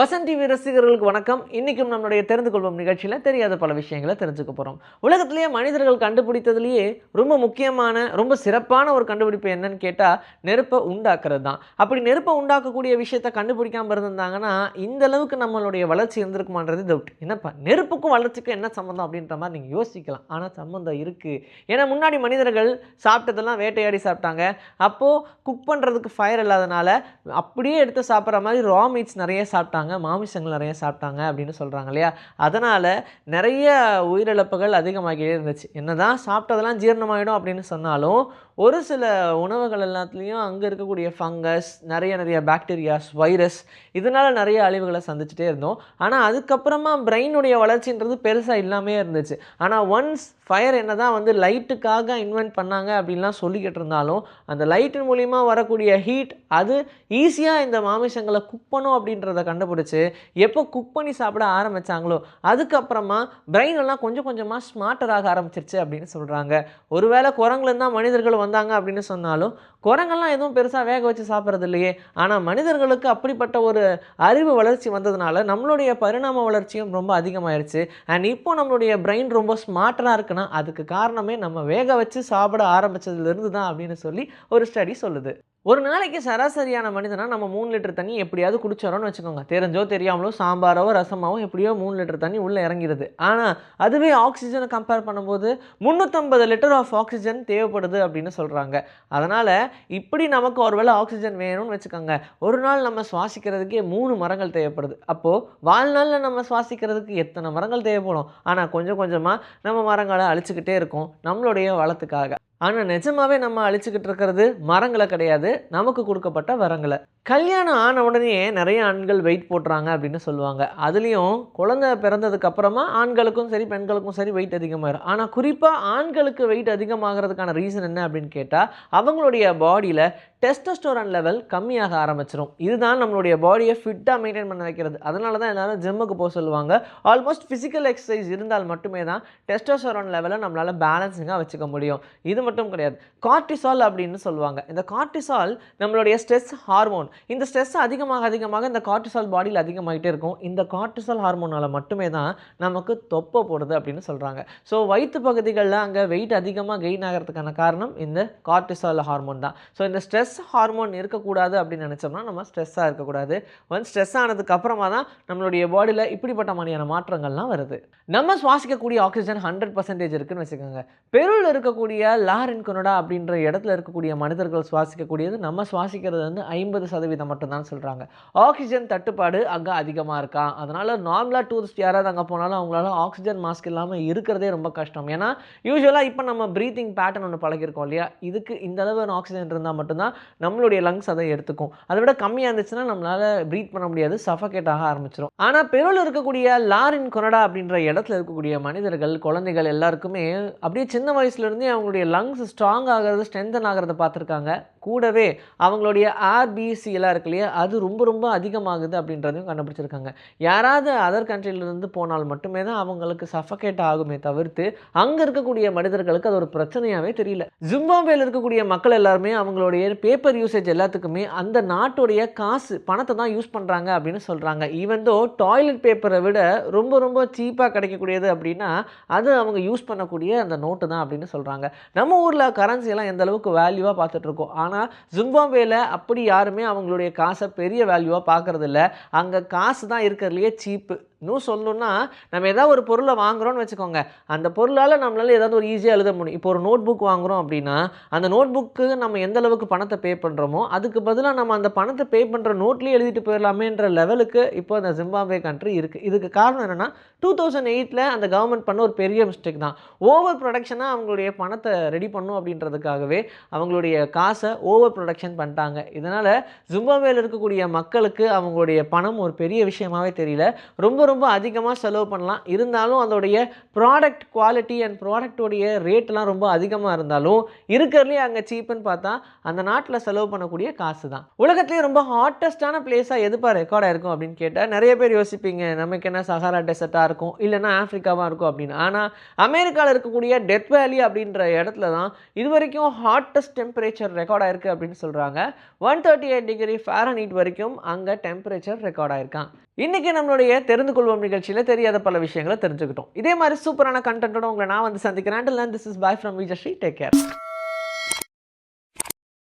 Vasanth TV ரசிகர்களுக்கு வணக்கம். இன்றைக்கும் நம்மளுடைய தெரிந்து கொள்வோம் நிகழ்ச்சியில் தெரியாத பல விஷயங்களை தெரிஞ்சுக்க போகிறோம் உலகத்திலேயே மனிதர்கள் கண்டுபிடித்ததுலேயே ரொம்ப முக்கியமான ரொம்ப சிறப்பான ஒரு கண்டுபிடிப்பு என்னன்னு கேட்டால் நெருப்பை உண்டாக்குறது தான். அப்படி நெருப்பை உண்டாக்கக்கூடிய விஷயத்தை கண்டுபிடிக்காமல் இருந்திருந்தாங்கன்னா இந்த அளவுக்கு நம்மளுடைய வளர்ச்சி இருந்திருக்குமான்றது டவுட் என்னப்பா நெருப்புக்கும் வளர்ச்சிக்கும் என்ன சம்மந்தம் அப்படின்ற மாதிரி நீங்கள் யோசிக்கலாம். ஆனால் சம்மந்தம் இருக்குது ஏன்னா முன்னாடி மனிதர்கள் சாப்பிட்டதெல்லாம் வேட்டையாடி சாப்பிட்டாங்க. அப்போது குக் பண்ணுறதுக்கு ஃபயர் இல்லாதனால அப்படியே எடுத்து சாப்பிட்ற மாதிரி ரா மீட்ஸ் நிறைய சாப்பிட்டாங்க. மாமிசங்கள் நிறைய சாப்பிட்டாங்க அப்படின்னு சொல்கிறாங்க இல்லையா? அதனால் நிறைய உயிரிழப்புகள் அதிகமாகிட்டே இருந்துச்சு. என்ன தான் சாப்பிட்டதெல்லாம் ஜீரணமாயிடும் அப்படின்னு சொன்னாலும் ஒரு சில உணவுகள் எல்லாத்துலேயும் அங்கே இருக்கக்கூடிய ஃபங்கஸ் நிறைய நிறைய பாக்டீரியாஸ் வைரஸ் இதனால் நிறைய அழிவுகளை சந்திச்சுட்டே இருந்தோம். ஆனால் அதுக்கப்புறமா பிரெயினுடைய வளர்ச்சின்றது பெருசாக இல்லாமே இருந்துச்சு. ஆனால் ஒன்ஸ் ஃபயர் என்ன தான் வந்து லைட்டுக்காக இன்வென்ட் பண்ணாங்க அப்படின்லாம் சொல்லிக்கிட்டு இருந்தாலும் அந்த லைட்டின் மூலிமா வரக்கூடிய ஹீட் அது ஈஸியாக இந்த மாமிசங்களை குக் பண்ணும் அப்படின்றத கண்டுபிடிச்சி எப்போ குக் பண்ணி சாப்பிட ஆரம்பித்தாங்களோ அதுக்கப்புறமா பிரெயின் எல்லாம் கொஞ்சம் கொஞ்சமாக ஸ்மார்ட்டராக ஆரம்பிச்சிருச்சு அப்படின்னு சொல்கிறாங்க ஒருவேளை குரங்குலேருந்து தான் மனிதர்கள் வந்தாங்க அப்படின்னு சொன்னாலும் குரங்கெல்லாம் எதுவும் பெருசாக வேக வச்சு சாப்பிட்றது இல்லையே. ஆனால் மனிதர்களுக்கு அப்படிப்பட்ட ஒரு அறிவு வளர்ச்சி வந்ததுனால நம்மளுடைய பரிணாம வளர்ச்சியும் ரொம்ப அதிகமாயிருச்சு. அண்ட் இப்போ நம்மளுடைய பிரெயின் ரொம்ப ஸ்மார்ட்டராக இருக்குன்னா அதுக்கு காரணமே நம்ம வேக வச்சு சாப்பிட ஆரம்பித்ததுலேருந்து தான் அப்படின்னு சொல்லி ஒரு ஸ்டடி சொல்லுது. ஒரு நாளைக்கு சராசரியான மனிதனா நம்ம மூணு லிட்டர் தண்ணி எப்படியாவது குடிச்சோரோன்னு வச்சுக்கோங்க. தெரிஞ்சோ தெரியாமலோ சாம்பாரோ ரசமாவோ எப்படியோ மூணு லிட்டர் தண்ணி உள்ளே இறங்கிடுது ஆனால் அதுவே ஆக்சிஜனை கம்பேர் பண்ணும்போது முந்நூற்றம்பது லிட்டர் ஆஃப் ஆக்சிஜன் தேவைப்படுது அப்படின்னு சொல்கிறாங்க அதனால் இப்படி நமக்கு ஒருவேளை ஆக்சிஜன் வேணும்னு வச்சுக்கோங்க. ஒரு நாள் நம்ம சுவாசிக்கிறதுக்கே மூணு மரங்கள் தேவைப்படுது. அப்போது வாழ்நாளில் நம்ம சுவாசிக்கிறதுக்கு எத்தனை மரங்கள் தேவைப்படும்? ஆனால் கொஞ்சம் கொஞ்சமாக நம்ம மரங்களை அழிச்சுக்கிட்டே இருக்கோம் நம்மளுடைய வளத்துக்காக. ஆனால் நிஜமாவே நம்ம அழிச்சுக்கிட்டு இருக்கிறது மரங்களை கிடையாது. நமக்கு கொடுக்கப்பட்ட வரங்களை. கல்யாணம் ஆன உடனே நிறைய ஆண்கள் வெயிட் போட்டுறாங்க அப்படின்னு சொல்லுவாங்க. அதுலேயும் குழந்தை பிறந்ததுக்கு அப்புறமா ஆண்களுக்கும் சரி பெண்களுக்கும் சரி வெயிட் அதிகமாகிடும் ஆனால் குறிப்பாக ஆண்களுக்கு வெயிட் அதிகமாகிறதுக்கான ரீசன் என்ன அப்படின்னு கேட்டால் அவங்களுடைய பாடியில் டெஸ்டோஸ்டோரன் லெவல் கம்மியாக ஆரம்பிச்சிடும் இதுதான் நம்மளுடைய பாடியை ஃபிட்டாக மெயின்டைன் பண்ண வைக்கிறது. அதனால தான் எல்லாரும் ஜிம்முக்கு போக சொல்லுவாங்க. ஆல்மோஸ்ட் ஃபிசிக்கல் எக்ஸசைஸ் இருந்தால் மட்டுமே தான் டெஸ்டோஸ்டோரன் லெவலை நம்மளால் பேலன்சிங்காக வச்சுக்க முடியும். இது மட்டும் கிடையாது. கார்டிசால் அப்படின்னு சொல்லுவாங்க. இந்த கார்டிசால் நம்மளுடைய ஸ்ட்ரெஸ் ஹார்மோன் இந்த ஸ்ட்ரெஸ் அதிகமாக அதிகமாக இந்த கார்டிசால் பாடியில் அதிகமாகிட்டே இருக்கும். இந்த கார்டிசால் ஹார்மோனால் மட்டுமே தான் நமக்கு தொப்பை போடுது அப்படின்னு சொல்கிறாங்க ஸோ வயிற்று பகுதிகளில் அங்கே வெயிட் அதிகமாக கெயின் ஆகிறதுக்கான காரணம் இந்த கார்டிசால் ஹார்மோன் தான். ஸோ இந்த ஸ்ட்ரெஸ் ஹார்மோன் இருக்கக்கூடாது அப்படின்னு நினச்சோம்னா நம்ம ஸ்ட்ரெஸ்ஸாக இருக்கக்கூடாது. ஒன் ஸ்ட்ரெஸ் ஆனதுக்கு அப்புறமா தான் நம்மளுடைய பாடியில் இப்படிப்பட்ட மாதிரியான மாற்றங்கள்லாம் வருது. நம்ம சுவாசிக்கக்கூடிய ஆக்சிஜன் ஹண்ட்ரட் பர்சன்டேஜ் இருக்குன்னு வச்சுக்கோங்க. பெருவில் இருக்கக்கூடிய லாரின் கொனடா அப்படின்ற இடத்துல இருக்கக்கூடிய மனிதர்கள் சுவாசிக்கக்கூடியது நம்ம சுவாசிக்கிறது வந்து ஐம்பது சதவீதம் மட்டும்தான் சொல்கிறாங்க ஆக்சிஜன் தட்டுப்பாடு அங்கே அதிகமாக இருக்கா? அதனால் நார்மலாக டூரிஸ்ட் யாராவது அங்கே போனாலும் அவங்களால ஆக்சிஜன் மாஸ்க் இல்லாமல் இருக்கிறதே ரொம்ப கஷ்டம். ஏன்னா யூஸ்வலாக இப்போ நம்ம ப்ரீத்திங் பேட்டர்ன் ஒன்று பழகிருக்கோம் இல்லையா? இதுக்கு இந்த அளவு ஆக்சிஜன் இருந்தால் மட்டும்தான் நம்மளுடைய லங்ஸ் அதை எடுத்துக்கும். அதை விட கம்மியாக இருந்துச்சுன்னா நம்மளால் ப்ரீத் பண்ண முடியாது சஃபகேட் ஆக ஆரம்பிச்சிடும் ஆனால் பெருவில் இருக்கக்கூடிய லாரின் கொனடா அப்படின்ற இடத்துல இருக்கக்கூடிய மனிதர்கள் குழந்தைகள் எல்லாருக்குமே அப்படியே சின்ன வயசுலேருந்தே அவங்களுடைய லங்ஸ் ஸ்ட்ராங் ஆகிறது ஸ்ட்ரென்தன் ஆகிறத பார்த்துருக்காங்க. கூடவே அவங்களுடைய ஆர்பிசி இருக்கு இல்லையா? அது ரொம்ப ரொம்ப அதிகமாகுது அப்படின்றதையும் கண்டுபிடிச்சிருக்காங்க. யாராவது அதர் கண்ட்ரிலிருந்து போனால் மட்டுமே தான் அவங்களுக்கு சஃபகேட் ஆகுமே தவிர்த்து அங்கே இருக்கக்கூடிய மனிதர்களுக்கு அது ஒரு பிரச்சனையாகவே தெரியல. ஜிம்பாபேல இருக்கக்கூடிய மக்கள் எல்லாருமே அவங்களுடைய பேப்பர் யூசேஜ் எல்லாத்துக்குமே அந்த நாட்டுடைய காசு பணத்தை தான் யூஸ் பண்ணுறாங்க அப்படின்னு சொல்கிறாங்க ஈவன் தோ டாய்லெட் பேப்பரை விட ரொம்ப ரொம்ப சீப்பாக கிடைக்கக்கூடியது அப்படின்னா அது அவங்க யூஸ் பண்ணக்கூடிய அந்த நோட்டு தான் அப்படின்னு சொல்கிறாங்க நம்ம ஊரில் கரன்சி எல்லாம் எந்த அளவுக்கு வேல்யூவாக பார்த்துட்ருக்கோம் ஆனால் ஆனால் ஜிம்பாப்வேல அப்படி யாருமே அவங்களுடைய காசை பெரிய வேல்யூவாக பார்க்குறதில்ல. அங்கே காசு தான் இருக்கிறதுலையே சீப்பு. இன்னும் சொல்லணும்னா நம்ம ஏதாவது ஒரு பொருளை வாங்குறோம்னு வச்சுக்கோங்க. அந்த பொருளால் நம்மளால் ஏதாவது ஒரு ஈஸியாக எழுத முடியும். இப்போ ஒரு நோட் புக் வாங்குறோம் அப்படின்னா அந்த நோட் புக்கு நம்ம எந்த அளவுக்கு பணத்தை பே பண்ணுறோமோ அதுக்கு பதிலாக நம்ம அந்த பணத்தை பே பண்ணுற நோட்லேயே எழுதிட்டு போயிடலாமேன்ற லெவலுக்கு இப்போ அந்த ஜிம்பாப்வே கண்ட்ரி இருக்குது இதுக்கு காரணம் என்னென்னா டூ தௌசண்ட் எயிட்டில் அந்த கவர்மெண்ட் பண்ண ஒரு பெரிய மிஸ்டேக் தான். ஓவர் ப்ரொடக்ஷனாக அவங்களுடைய பணத்தை ரெடி பண்ணும் அப்படின்றதுக்காகவே அவங்களுடைய காசை ஓவர் ப்ரொடக்ஷன் பண்ணிட்டாங்க. இதனால் ஜிம்பாப்வேயில் இருக்கக்கூடிய மக்களுக்கு அவங்களுடைய பணம் ஒரு பெரிய விஷயமாவே தெரியல. ரொம்ப ரொம்ப அதிகமாக செலவு பண்ணலாம். இருந்தாலும் அதோடைய ப்ராடக்ட் குவாலிட்டி அண்ட் ப்ராடக்டோடைய ரேட்லாம் ரொம்ப அதிகமாக இருந்தாலும் இருக்கிறதுலே அங்கே சீப்புன்னு பார்த்தா அந்த நாட்டில் செலவு பண்ணக்கூடிய காசு தான் உலகத்துலேயே ரொம்ப ஹாட்டஸ்டான பிளேஸாக எதுப்பா ரெக்கார்டாக இருக்கும் அப்படின்னு கேட்டால் நிறைய பேர் யோசிப்பீங்க நமக்கு என்ன சஹாரா டெசர்ட்டாக இருக்கும் இல்லைன்னா ஆஃப்ரிக்காவாக இருக்கும் அப்படின்னு. ஆனால் அமெரிக்காவில் இருக்கக்கூடிய டெத் வேலி அப்படின்ற இடத்துல தான் இது வரைக்கும் ஹாட்டஸ்ட் டெம்பரேச்சர் ரெக்கார்ட் ஆயிருக்கு அப்படின்னு சொல்கிறாங்க one thirty eight degree Fahrenheit வரைக்கும் அங்கே டெம்பரேச்சர் ரெக்கார்ட் ஆயிருக்கான். இன்றைக்கி நம்மளுடைய தெரிந்து கொள்வோம் நிகழ்ச்சியில் தெரியாத பல விஷயங்களை தெரிஞ்சுக்கிட்டோம். இதே மாதிரி சூப்பரான கண்டென்ட்டோட உங்களை நான் வந்து சந்திக்கிறேன். This is boy from Vijayashree take care